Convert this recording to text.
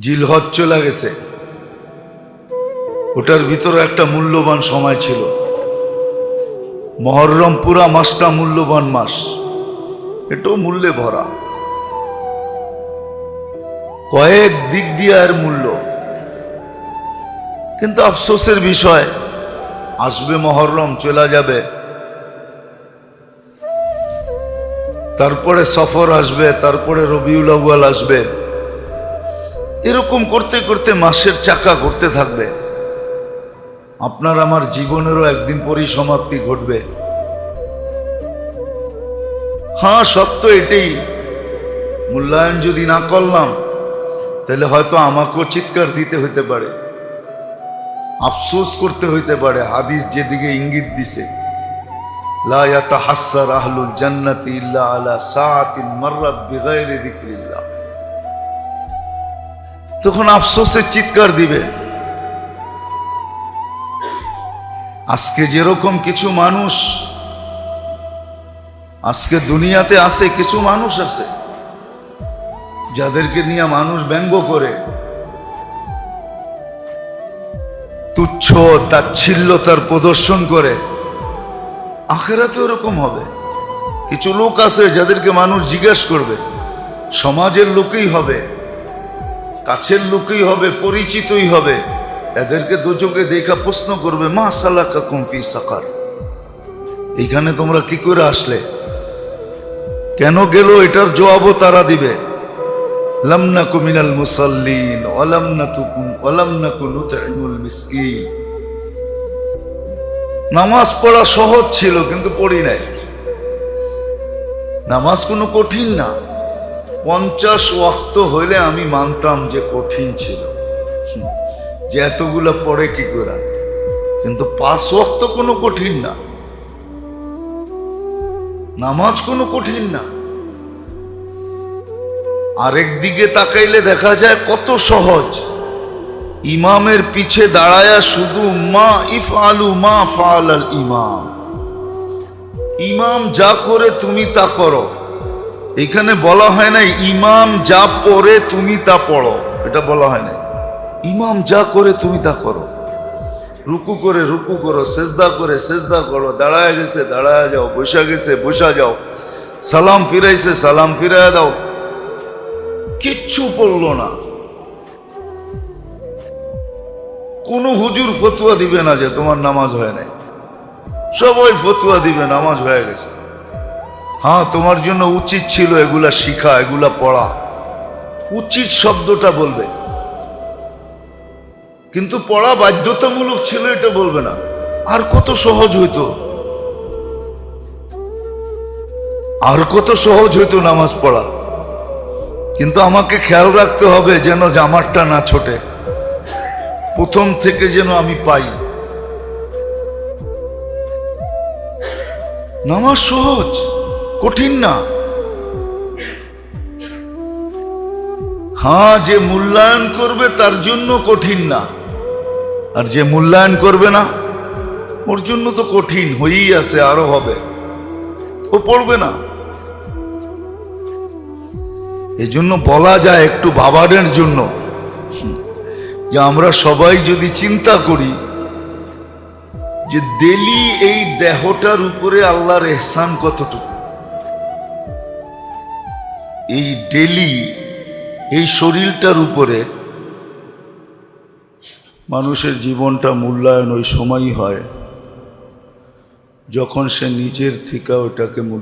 জিলহজ চলে গেছে। ওটার ভিতরে একটা মূল্যবান সময় ছিল। মহরম পুরা মাসটা মূল্যবান মাস। এটাও মূল্যে ভরা। কয়েক দিক দিয়ে এর মূল্য। কিন্তু আফসোসের বিষয়, আসবে মহরম, চলে যাবে। তারপরে সফর আসবে, তারপরে রবিউল আউয়াল আসবে। এরকম করতে করতে মাসের চাকা করতে থাকবে। আপনার আমার জীবনেরও একদিন পরিসমাপ্তি ঘটবে। হ্যাঁ সত্য এটাই। মূল্যায়ন যদি না করলাম, তাহলে হয়তো আমাকেও চিৎকার দিতে হইতে পারে। আফসোস করতে হইতে পারে, হাদিস যেদিকে ইঙ্গিত দিছে। লা ইয়াতাহাসসার আহলুল জান্নাতি ইল্লা আলা সাআতিন মাররাত বিগাইরি যিকরিল্লাহ। তখন আফসোসের চিৎকার দিবে। আজকে যেরকম কিছু মানুষ, আজকে দুনিয়াতে আছে কিছু মানুষ আছে, যাদেরকে নিয়ে মানুষ ব্যঙ্গ করে। তুচ্ছ, তাচ্ছিল্যতার প্রদর্শন করে। আখেরাতে ওরকম হবে। কিছু লোক আছে যাদেরকে মানুষ জিজ্ঞেস করবে, সমাজের লোকেই হবে। কাছের লোকই হবে, পরিচিতই হবে। এদেরকে দুচোখে দেখা প্রশ্ন করবে, মা সালাকা কুমফি সাকার? এইখানে তোমরা কি করে আসলে? কেন গেল? এটার জবাবও তারা দিবে। লামনা কুমিনাল মুসাল্লিন ওলামনা তুকুম ওলামনা কুনুতাইমুল মিসকিন। নামাজ পড়া সহজ ছিল, কিন্তু পড়ি নাই। নামাজ কোনো কঠিন না। পঞ্চাশ ওয়াক্ত হইলে আমি মানতাম যে কঠিন ছিল। যে এতগুলো পড়ে কি করে? কিন্তু পাঁচ ওয়াক্ত কোনো কঠিন না। নামাজ কোনো কঠিন না। আরেক দিকে তাকাইলে দেখা যায় কত সহজ। ইমামের পিছে দাঁড়ায়া শুধু মা ইফ আলু মা ফাল ইমাম। ইমাম যা করে তুমি তা করো। এখানে বলা হয় না, ইমাম যা পড়ে তুমি তা পড়ো। এটা বলা হয় না। ইমাম যা করে তুমি তা করো। রুকু করে রুকু করো, সেজদা করে সেজদা করো, দাঁড়ায় গেছে, দাঁড়ায় যাও, বসা গেছে, বসা যাও। সালাম ফিরাইছে, সালাম ফিরায় দাও। কিচ্ছু পড়ল না। কোনো হুজুর ফতুয়া দিবে না যে তোমার নামাজ হয় নাই। সবাই ফতুয়া দিবে, নামাজ হয়ে গেছে। হ্যাঁ তোমার জন্য উচিত ছিল এগুলা শিখা, এগুলা পড়া। উচিত শব্দটা বলবে। কিন্তু পড়া বাধ্যতামূলক ছিল এটা বলবে না। আর কত সহজ হইতো? আর কত সহজ হইতো নামাজ পড়া? কিন্তু আমাকে খেয়াল রাখতে হবে যেন জামারটা না ছোটে। প্রথম থেকে যেন আমি পাই। নামাজ সহজ। কঠিন না। হ্যাঁ যে মূল্যায়ন করবে তার জন্য কঠিন না। আর যে মূল্যায়ন করবে না, ওর জন্য তো কঠিন হয়েই আছে, আরও হবে। ও পড়বে না। এজন্য বলা যায় একটু ভাবানের জন্য। যে আমরা সবাই যদি চিন্তা করি যে দেলি এই দেহটার উপরে আল্লাহর এহসান কতটুকু এই ডেলি, এই শরীরটার উপরে মানুষের জীবনটা মূল্যায়ন ওই সময়ই হয়, যখন সে নিজের থেকে ওটাকে মূল্য